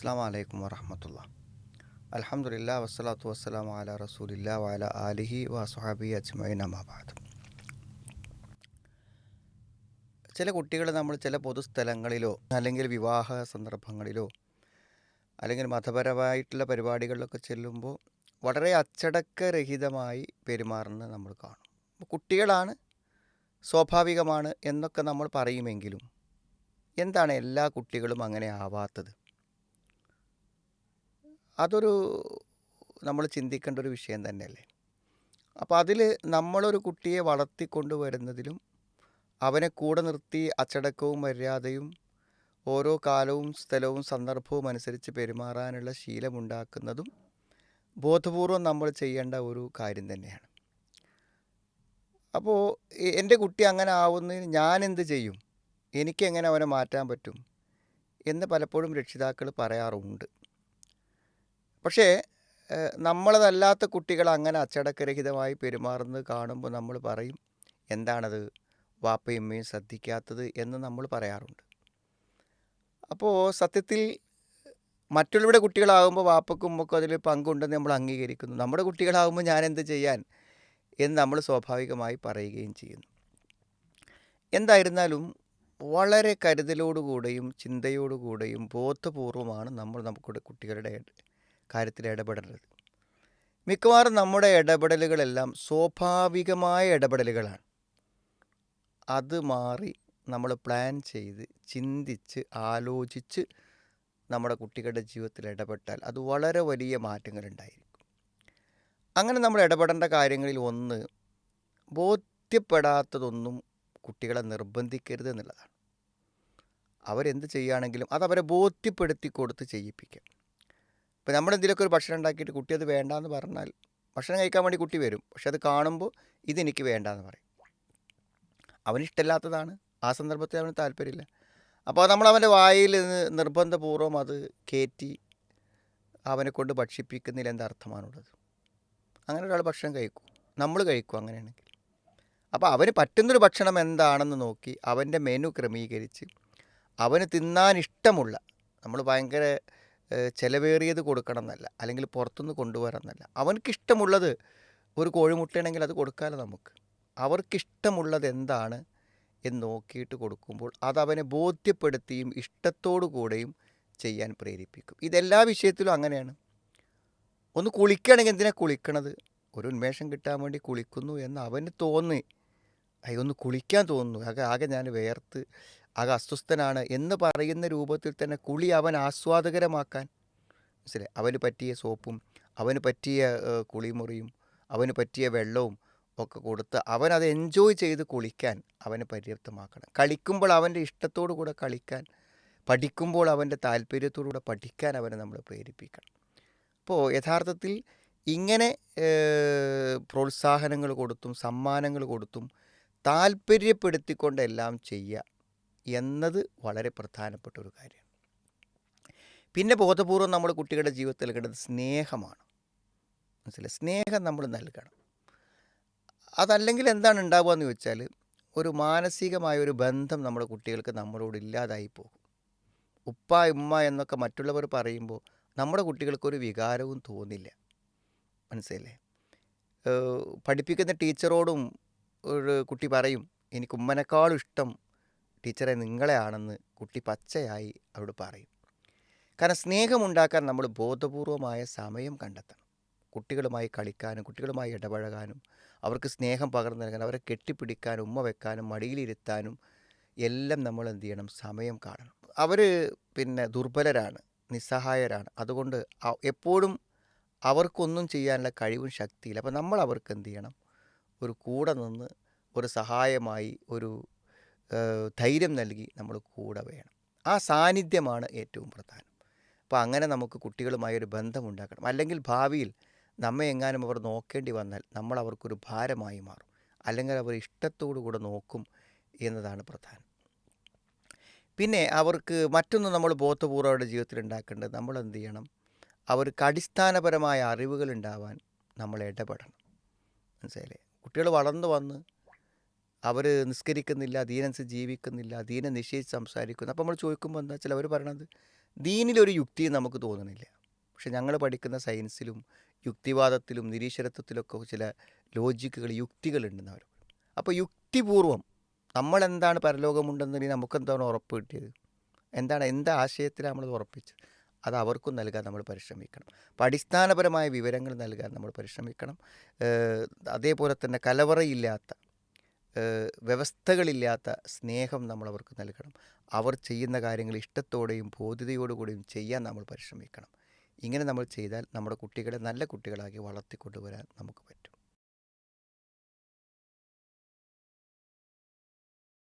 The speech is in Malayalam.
അസ്സാം വലൈക്കും വറഹമത്തുള്ള. അലഹമുല്ല വസ്സലാത്തു വസ്സലാം അല റസൂലില്ല വല ആലിഹി വസുഹാബി അജ്മൈൻ അമാബാദ് ചില കുട്ടികൾ നമ്മൾ ചില പൊതുസ്ഥലങ്ങളിലോ അല്ലെങ്കിൽ വിവാഹ സന്ദർഭങ്ങളിലോ അല്ലെങ്കിൽ മതപരമായിട്ടുള്ള പരിപാടികളിലൊക്കെ ചെല്ലുമ്പോൾ വളരെ അച്ചടക്കരഹിതമായി പെരുമാറുന്നത് നമ്മൾ കാണും. കുട്ടികളാണ് സ്വാഭാവികമാണ് എന്നൊക്കെ നമ്മൾ പറയുമെങ്കിലും എന്താണ് എല്ലാ കുട്ടികളും അങ്ങനെ ആവാത്തത്? അതൊരു നമ്മൾ ചിന്തിക്കേണ്ട ഒരു വിഷയം തന്നെയല്ലേ? അപ്പോൾ അതിൽ നമ്മളൊരു കുട്ടിയെ വളർത്തിക്കൊണ്ടുവരുന്നതിലും അവനെ കൂടെ നിർത്തി അച്ചടക്കവും മര്യാദയും ഓരോ കാലവും സ്ഥലവും സന്ദർഭവും അനുസരിച്ച് പെരുമാറാനുള്ള ശീലമുണ്ടാക്കുന്നതും ബോധപൂർവം നമ്മൾ ചെയ്യേണ്ട ഒരു കാര്യം തന്നെയാണ്. അപ്പോൾ എന്റെ കുട്ടി അങ്ങനെ ആവുന്നതിന് ഞാൻ എന്ത് ചെയ്യും? എനിക്കെങ്ങനെ അവനെ മാറ്റാൻ പറ്റും? എന്ന് പലപ്പോഴും രക്ഷിതാക്കൾ പറയാറുണ്ട്. പക്ഷേ നമ്മളതല്ലാത്ത കുട്ടികൾ അങ്ങനെ അച്ചടക്കരഹിതമായി പെരുമാറുന്നത് കാണുമ്പോൾ നമ്മൾ പറയും എന്താണത്? വാപ്പയും അമ്മയും ശ്രദ്ധിക്കാത്തത്? എന്ന് നമ്മൾ പറയാറുണ്ട്. അപ്പോൾ സത്യത്തിൽ മറ്റുള്ളവരുടെ കുട്ടികളാകുമ്പോൾ വാപ്പക്കും ഉമ്മക്കും അതിൽ പങ്കുണ്ടെന്ന് നമ്മൾ അംഗീകരിക്കുന്നു. നമ്മുടെ കുട്ടികളാകുമ്പോൾ ഞാൻ എന്ത് ചെയ്യാൻ എന്ന് നമ്മൾ സ്വാഭാവികമായി പറയുകയും ചെയ്യുന്നു. എന്തായിരുന്നാലും വളരെ കരുതലോടുകൂടെയും ചിന്തയോടുകൂടെയും ബോധപൂർവമാണ് നമ്മൾ നമ്മുടെ കുട്ടികളുടെ കാര്യത്തിൽ ഇടപെടരുത്. മിക്കവാറും നമ്മുടെ ഇടപെടലുകളെല്ലാം സ്വാഭാവികമായ ഇടപെടലുകളാണ്. അത് മാറി നമ്മൾ പ്ലാൻ ചെയ്ത് ചിന്തിച്ച് ആലോചിച്ച് നമ്മുടെ കുട്ടികളുടെ ജീവിതത്തിൽ ഇടപെട്ടാൽ അത് വളരെ വലിയ മാറ്റങ്ങളുണ്ടായിരിക്കും. അങ്ങനെ നമ്മൾ ഇടപെടേണ്ട കാര്യങ്ങളിൽ ഒന്ന് ബോധ്യപ്പെടാത്തതൊന്നും കുട്ടികളെ നിർബന്ധിക്കരുത് എന്നുള്ളതാണ്. അവരെന്ത് ചെയ്യുകയാണെങ്കിലും അത് അവരെ ബോധ്യപ്പെടുത്തി കൊടുത്ത് ചെയ്യിപ്പിക്കാം ഇപ്പം നമ്മളെന്തെങ്കിലുമൊക്കെ ഒരു ഭക്ഷണം ഉണ്ടാക്കിയിട്ട് കുട്ടി അത് വേണ്ടാന്ന് പറഞ്ഞാൽ ഭക്ഷണം കഴിക്കാൻ വേണ്ടി കുട്ടി വരും. പക്ഷെ അത് കാണുമ്പോൾ ഇതെനിക്ക് വേണ്ടാന്ന് പറയും. അവനിഷ്ടമല്ലാത്തതാണ് ആ സന്ദർഭത്തിൽ അവന് താല്പര്യമില്ല. അപ്പോൾ നമ്മൾ അവന്റെ വായിൽ നിന്ന് നിർബന്ധപൂർവം അത് കയറ്റി അവനെ കൊണ്ട് ഭക്ഷിപ്പിക്കുന്നതിൽ എന്താ അർത്ഥമാണുള്ളത്? അങ്ങനെ ഒരാൾ ഭക്ഷണം കഴിക്കും. നമ്മൾ കഴിക്കും അങ്ങനെയാണെങ്കിൽ. അപ്പോൾ അവന് പറ്റുന്നൊരു ഭക്ഷണം എന്താണെന്ന് നോക്കി അവന്റെ മെനു ക്രമീകരിച്ച് അവന് തിന്നാൻ ഇഷ്ടമുള്ള നമ്മൾ ഭയങ്കര ചെലവേറിയത് കൊടുക്കണം എന്നല്ല അല്ലെങ്കിൽ പുറത്തുനിന്ന് കൊണ്ടുവരണം എന്നല്ല അവനക്കിഷ്ടമുള്ളത് ഒരു കോഴിമുട്ടയാണെങ്കിൽ അത് കൊടുക്കാമല്ലോ നമുക്ക്. അവർക്കിഷ്ടമുള്ളത് എന്താണ് എന്ന് നോക്കിയിട്ട് കൊടുക്കുമ്പോൾ അത് അവനെ ബോധ്യപ്പെടുത്തിയും ഇഷ്ടത്തോടു കൂടെയും ചെയ്യാൻ പ്രേരിപ്പിക്കും. ഇതെല്ലാ വിഷയത്തിലും അങ്ങനെയാണ്. ഒന്ന് കുളിക്കുകയാണെങ്കിൽ എന്തിനാ കുളിക്കണത്? ഒരു ഉന്മേഷം കിട്ടാൻ വേണ്ടി കുളിക്കുന്നു എന്ന് അവന് തോന്നി. അയ്യോ ഒന്ന് കുളിക്കാൻ തോന്നുന്നു. ആകെ ആകെ ഞാൻ വേർത്ത് ആകെ അസ്വസ്ഥനാണ് എന്ന് പറയുന്ന രൂപത്തിൽ തന്നെ കുളി അവൻ ആസ്വാദകരമാക്കാൻ. മനസ്സിലായി? അവന് പറ്റിയ സോപ്പും അവന് പറ്റിയ കുളിമുറിയും അവന് പറ്റിയ വെള്ളവും ഒക്കെ കൊടുത്ത് അവൻ അത് എൻജോയ് ചെയ്ത് കുളിക്കാൻ അവനെ പര്യാപ്തമാക്കണം. കളിക്കുമ്പോൾ അവന്റെ ഇഷ്ടത്തോടു കൂടെ കളിക്കാൻ പഠിക്കുമ്പോൾ അവന്റെ താല്പര്യത്തോടുകൂടെ പഠിക്കാൻ അവനെ നമ്മൾ പ്രേരിപ്പിക്കണം. അപ്പോൾ യഥാർത്ഥത്തിൽ ഇങ്ങനെ പ്രോത്സാഹനങ്ങൾ കൊടുത്തും സമ്മാനങ്ങൾ കൊടുത്തും താല്പര്യപ്പെടുത്തിക്കൊണ്ട് എല്ലാം ചെയ്യുക എന്നത് വളരെ പ്രധാനപ്പെട്ട ഒരു കാര്യമാണ് പിന്നെ ബോധപൂർവം നമ്മൾ കുട്ടികളുടെ ജീവിതത്തിൽ നൽകേണ്ടത് സ്നേഹമാണ്. മനസ്സിലായി? സ്നേഹം നമ്മൾ നൽകണം. അതല്ലെങ്കിൽ എന്താണ് ഉണ്ടാവുക എന്ന് ചോദിച്ചാൽ ഒരു മാനസികമായ ഒരു ബന്ധം നമ്മുടെ കുട്ടികൾക്ക് നമ്മളോട് ഇല്ലാതായി പോകും. ഉപ്പ ഉമ്മ എന്നൊക്കെ മറ്റുള്ളവർ പറയുമ്പോൾ നമ്മുടെ കുട്ടികൾക്കൊരു വികാരവും തോന്നില്ല. മനസ്സിലല്ലേ പഠിപ്പിക്കുന്ന ടീച്ചറോടും ഒരു കുട്ടി പറയും എനിക്ക് ഉമ്മനേക്കാളും ഇഷ്ടം ടീച്ചറെ നിങ്ങളെയാണെന്ന് കുട്ടി പച്ചയായി അവിടെ പറയും. കാരണം സ്നേഹമുണ്ടാക്കാൻ നമ്മൾ ബോധപൂർവമായ സമയം കണ്ടെത്തണം. കുട്ടികളുമായി കളിക്കാനും കുട്ടികളുമായി ഇടപഴകാനും അവർക്ക് സ്നേഹം പകർന്നു നൽകാനും അവരെ കെട്ടിപ്പിടിക്കാനും ഉമ്മ വെക്കാനും മടിയിലിരുത്താനും എല്ലാം നമ്മൾ എന്ത് ചെയ്യണം? സമയം കാണണം. അവർ പിന്നെ ദുർബലരാണ് നിസ്സഹായരാണ്. അതുകൊണ്ട് എപ്പോഴും അവർക്കൊന്നും ചെയ്യാനുള്ള കഴിവും ശക്തിയില്ല. അപ്പോൾ നമ്മൾ അവർക്ക് എന്ത് ചെയ്യണം? ഒരു കൂടെ നിന്ന് ഒരു സഹായമായി ഒരു ധൈര്യം നൽകി നമ്മൾ കൂടെ വേണം. ആ സാന്നിധ്യമാണ് ഏറ്റവും പ്രധാനം. അപ്പോൾ അങ്ങനെ നമുക്ക് കുട്ടികളുമായി ഒരു ബന്ധം ഉണ്ടാക്കണം. അല്ലെങ്കിൽ ഭാവിയിൽ നമ്മെ എങ്ങാനും അവർ നോക്കേണ്ടി വന്നാൽ നമ്മൾ അവർക്കൊരു ഭാരമായി മാറും. അല്ലെങ്കിൽ അവർ ഇഷ്ടത്തോടു കൂടെ നോക്കും എന്നതാണ് പ്രധാനം. പിന്നെ അവർക്ക് മറ്റൊന്ന് നമ്മൾ ബോധപൂർവം അവരുടെ ജീവിതത്തിൽ ഉണ്ടാക്കേണ്ടത് നമ്മൾ എന്ത് ചെയ്യണം? അവർക്ക് അടിസ്ഥാനപരമായ അറിവുകൾ ഉണ്ടാവാൻ നമ്മൾ ഇടപെടണം. മനസ്സിലായില്ലേ? കുട്ടികൾ വളർന്നു വന്ന് അവർ നിസ്കരിക്കുന്നില്ല ദീനനുസരിച്ച് ജീവിക്കുന്നില്ല ദീനെ നിശ്ചയിച്ച് സംസാരിക്കുന്നു. അപ്പോൾ നമ്മൾ ചോദിക്കുമ്പോൾ എന്താ ചിലവർ പറയണത് ദീനിലൊരു യുക്തി നമുക്ക് തോന്നണില്ല പക്ഷെ ഞങ്ങൾ പഠിക്കുന്ന സയൻസിലും യുക്തിവാദത്തിലും നിരീശ്വരത്വത്തിലൊക്കെ ചില ലോജിക്കുകൾ യുക്തികളുണ്ടെന്ന് അവർ അപ്പോൾ യുക്തിപൂർവം നമ്മളെന്താണ് പരലോകമുണ്ടെന്നുണ്ടെങ്കിൽ നമുക്കെന്താണ് ഉറപ്പ് കിട്ടിയത്? എന്താണ് എന്താ ആശയത്തിലാണ് നമ്മൾ ഉറപ്പിച്ചത്? അത് അവർക്കും നൽകാൻ നമ്മൾ പരിശ്രമിക്കണം. അപ്പോൾ അടിസ്ഥാനപരമായ വിവരങ്ങൾ നൽകാൻ നമ്മൾ പരിശ്രമിക്കണം. അതേപോലെ തന്നെ കലവറയില്ലാത്ത വ്യവസ്ഥകളില്ലാത്ത സ്നേഹം നമ്മൾ അവർക്ക് നൽകണം. അവർ ചെയ്യുന്ന കാര്യങ്ങൾ ഇഷ്ടത്തോടെയും ബോധ്യതയോടുകൂടിയും ചെയ്യാൻ നമ്മൾ പരിശ്രമിക്കണം. ഇങ്ങനെ നമ്മൾ ചെയ്താൽ നമ്മുടെ കുട്ടികളെ നല്ല കുട്ടികളാക്കി വളർത്തിക്കൊണ്ടുവരാൻ നമുക്ക് പറ്റും.